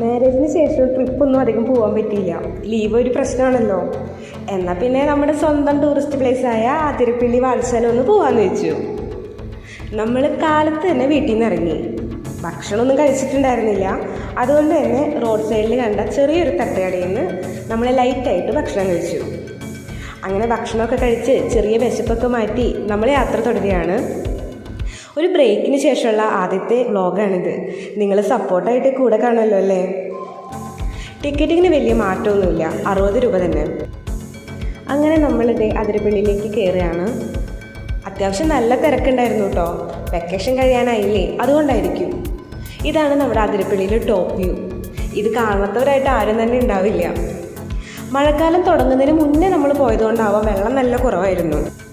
മാരേജിന് ശേഷം ട്രിപ്പൊന്നും അധികം പോകാൻ പറ്റിയില്ല. ലീവ് ഒരു പ്രശ്നമാണല്ലോ എന്നാൽ പിന്നെ നമ്മുടെ സ്വന്തം ടൂറിസ്റ്റ് പ്ലേസായ ആതിരപ്പിള്ളി വാത്സലം ഒന്ന് പോകാമെന്ന് വെച്ചു. നമ്മൾ കാലത്ത് തന്നെ വീട്ടിൽ നിന്ന് ഇറങ്ങി. ഭക്ഷണമൊന്നും കഴിച്ചിട്ടുണ്ടായിരുന്നില്ല. അതുകൊണ്ട് തന്നെ റോഡ് സൈഡിൽ കണ്ട ചെറിയൊരു തട്ടുകടയിൽ നിന്ന് നമ്മൾ ലൈറ്റായിട്ട് ഭക്ഷണം കഴിച്ചു. അങ്ങനെ ഭക്ഷണമൊക്കെ കഴിച്ച് ചെറിയ വിശപ്പൊക്കെ മാറ്റി നമ്മൾ യാത്ര തുടരുകയാണ്. ഒരു ബ്രേക്കിന് ശേഷമുള്ള ആദ്യത്തെ വ്ളോഗാണിത്. നിങ്ങൾ സപ്പോർട്ടായിട്ട് കൂടെ കാണുമല്ലോ അല്ലേ? ടിക്കറ്റിങ്ങിന് വലിയ മാറ്റമൊന്നുമില്ല. അറുപത് രൂപ തന്നെ. അങ്ങനെ നമ്മളിത് അതിരപ്പള്ളിയിലേക്ക് കയറുകയാണ്. അത്യാവശ്യം നല്ല തിരക്കുണ്ടായിരുന്നു കേട്ടോ വെക്കേഷൻ കഴിയാനായില്ലേ? അതുകൊണ്ടായിരിക്കും. ഇതാണ് നമ്മുടെ അതിരപ്പള്ളിയിലെ ടോപ്പ് വ്യൂ. ഇത് കാണാത്തവരായിട്ട് ആരും തന്നെ ഉണ്ടാവില്ല. മഴക്കാലം തുടങ്ങുന്നതിന് മുന്നേ നമ്മൾ പോയതുകൊണ്ടാവാം വെള്ളം നല്ല കുറവായിരുന്നു.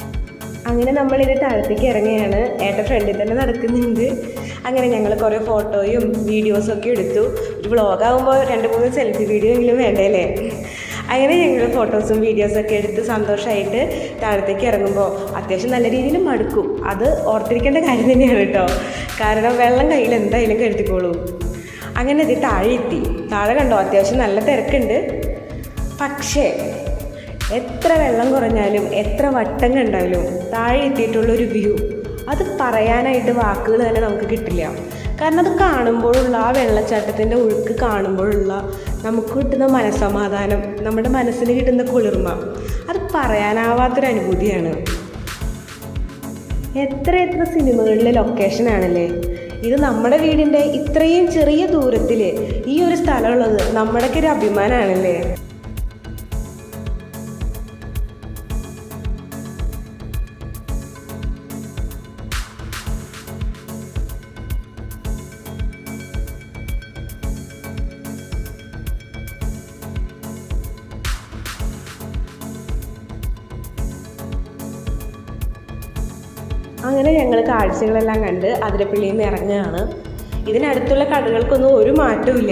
അങ്ങനെ നമ്മളിത് താഴത്തേക്ക് ഇറങ്ങുകയാണ്. ഏട്ട ഫ്രണ്ടിൽ തന്നെ നടക്കുന്നുണ്ട്. അങ്ങനെ ഞങ്ങൾ കുറേ ഫോട്ടോയും വീഡിയോസും ഒക്കെ എടുത്തു. ഒരു വ്ളോഗാകുമ്പോൾ രണ്ട് മൂന്ന് സെൽഫി വീഡിയോ എങ്കിലും വേണ്ടല്ലേ അങ്ങനെ ഞങ്ങൾ ഫോട്ടോസും വീഡിയോസും ഒക്കെ എടുത്ത് സന്തോഷമായിട്ട് താഴത്തേക്ക് ഇറങ്ങുമ്പോൾ അത്യാവശ്യം നല്ല രീതിയിൽ മടുക്കും. അത് ഓർത്തിരിക്കേണ്ട കാര്യം തന്നെയാണ് കേട്ടോ. കാരണം വെള്ളം കയ്യിൽ എന്തായാലും കരുതിക്കോളൂ. അങ്ങനെ ഇത് താഴെ എത്തി. താഴെ കണ്ടോ? അത്യാവശ്യം നല്ല തിരക്കുണ്ട്. പക്ഷേ എത്ര വെള്ളം കുറഞ്ഞാലും എത്ര വട്ടം കണ്ടാലും താഴെ എത്തിയിട്ടുള്ളൊരു വ്യൂ അത് പറയാനായിട്ട് വാക്കുകൾ തന്നെ നമുക്ക് കിട്ടില്ല. കാരണം അത് കാണുമ്പോഴുള്ള ആ വെള്ളച്ചാട്ടത്തിന്റെ ഒഴുക്ക് കാണുമ്പോഴുള്ള നമുക്ക് കിട്ടുന്ന മനസ്സമാധാനം നമ്മുടെ മനസ്സിന് കിട്ടുന്ന കുളിർമ അത് പറയാനാവാത്തൊരു അനുഭൂതിയാണ്. എത്ര എത്ര സിനിമകളിലെ ലൊക്കേഷൻ ആണല്ലേ? ഇത് നമ്മുടെ വീടിന്റെ ഇത്രയും ചെറിയ ദൂരത്തിൽ ഈ ഒരു സ്ഥലമുള്ളത് നമ്മുടെയൊക്കെ ഒരു അഭിമാനമാണല്ലേ? അങ്ങനെ ഞങ്ങൾ കാഴ്ചകളെല്ലാം കണ്ട് അതിരപ്പള്ളിയിൽ നിന്ന് ഇറങ്ങുകയാണ് ഇതിനടുത്തുള്ള കടകൾക്കൊന്നും ഒരു മാറ്റവും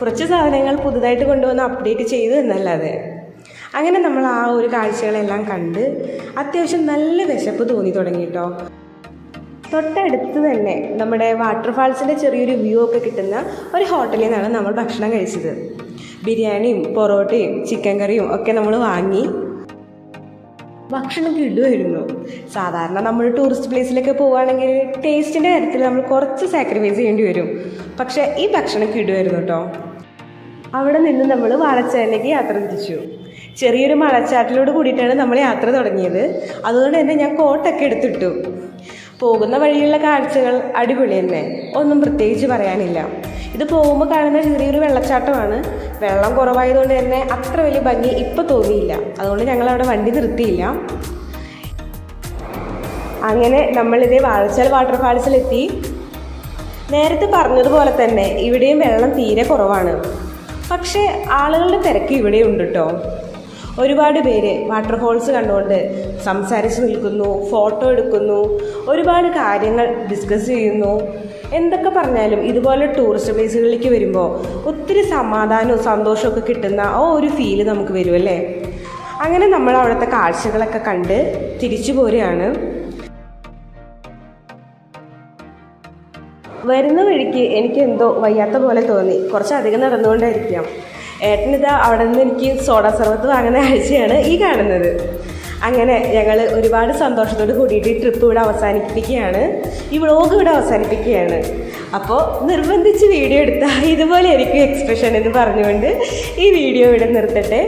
കുറച്ച് സാധനങ്ങൾ പുതുതായിട്ട് കൊണ്ടുവന്ന് അപ്ഡേറ്റ് ചെയ്തു എന്നല്ലാതെ. അങ്ങനെ നമ്മൾ ആ ഒരു കാഴ്ചകളെല്ലാം കണ്ട് അത്യാവശ്യം നല്ല വിശപ്പ് തോന്നി തുടങ്ങി കേട്ടോ തൊട്ടടുത്ത് തന്നെ നമ്മുടെ വാട്ടർഫാൾസിന്റെ ചെറിയൊരു വ്യൂ ഒക്കെ കിട്ടുന്ന ഒരു ഹോട്ടലിൽ നിന്നാണ് നമ്മൾ ഭക്ഷണം കഴിച്ചത്. ബിരിയാണിയും പൊറോട്ടയും ചിക്കൻ കറിയും ഒക്കെ നമ്മൾ വാങ്ങി. ഭക്ഷണം കിടുമായിരുന്നു സാധാരണ നമ്മൾ ടൂറിസ്റ്റ് പ്ലേസിലൊക്കെ പോവുകയാണെങ്കിൽ ടേസ്റ്റിന്റെ കാര്യത്തിൽ നമ്മൾ കുറച്ച് സാക്രിഫൈസ് ചെയ്യേണ്ടി വരും. പക്ഷേ ഈ ഭക്ഷണം കിടുമായിരുന്നു കേട്ടോ. അവിടെ നിന്ന് നമ്മൾ വാഴച്ചാലിലേക്ക് യാത്ര തിരിച്ചു. ചെറിയൊരു മഴച്ചാട്ടിലോട് കൂടിയിട്ടാണ് നമ്മൾ യാത്ര തുടങ്ങിയത്. അതുകൊണ്ട് തന്നെ ഞാൻ കോട്ടൊക്കെ എടുത്തിട്ടു. പോകുന്ന വഴിയുള്ള കാഴ്ചകൾ അടിപൊളി തന്നെ. ഒന്നും പ്രത്യേകിച്ച് പറയാനില്ല. ഇത് പോകുമ്പോൾ കാണുന്ന ചെറിയൊരു വെള്ളച്ചാട്ടമാണ്. വെള്ളം കുറവായതുകൊണ്ട് തന്നെ അത്ര വലിയ ഭംഗി ഇപ്പോൾ തോന്നിയില്ല. അതുകൊണ്ട് ഞങ്ങൾ അവിടെ വണ്ടി നിർത്തിയില്ല. അങ്ങനെ നമ്മളിതേ വാഴച്ചാൽ വാട്ടർഫാൾസിലെത്തി നേരത്തെ പറഞ്ഞതുപോലെ തന്നെ ഇവിടെയും വെള്ളം തീരെ കുറവാണ്. പക്ഷേ ആളുകളുടെ തിരക്ക് ഇവിടെ ഉണ്ട് കേട്ടോ ഒരുപാട് പേര് വാട്ടർ ഹോൾസ് കണ്ടുകൊണ്ട് സംസാരിച്ച് നിൽക്കുന്നു ഫോട്ടോ എടുക്കുന്നു ഒരുപാട് കാര്യങ്ങൾ ഡിസ്കസ് ചെയ്യുന്നു. എന്തൊക്കെ പറഞ്ഞാലും ഇതുപോലെ ടൂറിസ്റ്റ് പ്ലേസുകളിലേക്ക് വരുമ്പോൾ ഒത്തിരി സമാധാനവും സന്തോഷമൊക്കെ കിട്ടുന്ന ആ ഒരു ഫീൽ നമുക്ക് വരുമല്ലേ അങ്ങനെ നമ്മൾ അവിടുത്തെ കാഴ്ചകളൊക്കെ കണ്ട് തിരിച്ചു പോരുകയാണ്. വരുന്ന വഴിക്ക് എനിക്ക് എന്തോ വയ്യാത്ത പോലെ തോന്നി. കുറച്ചധികം നടന്നുകൊണ്ടായിരിക്കാം. ഏട്ടനിതാ അവിടെ നിന്ന് എനിക്ക് സോഡ സർബത്ത് വാങ്ങുന്ന ആഴ്ചയാണ് ഈ കാണുന്നത്. അങ്ങനെ ഞങ്ങൾ ഒരുപാട് സന്തോഷത്തോട് കൂടിയിട്ട് ഈ ട്രിപ്പ് ഇവിടെ അവസാനിപ്പിക്കുകയാണ്. ഈ വ്ളോഗ് ഇവിടെ അവസാനിപ്പിക്കുകയാണ്. അപ്പോൾ നിർബന്ധിച്ച് വീഡിയോ എടുത്താൽ ഇതുപോലെ ആയിരിക്കും എക്സ്പ്രഷൻ എന്ന് പറഞ്ഞുകൊണ്ട് ഈ വീഡിയോ ഇവിടെ നിർത്തട്ടെ.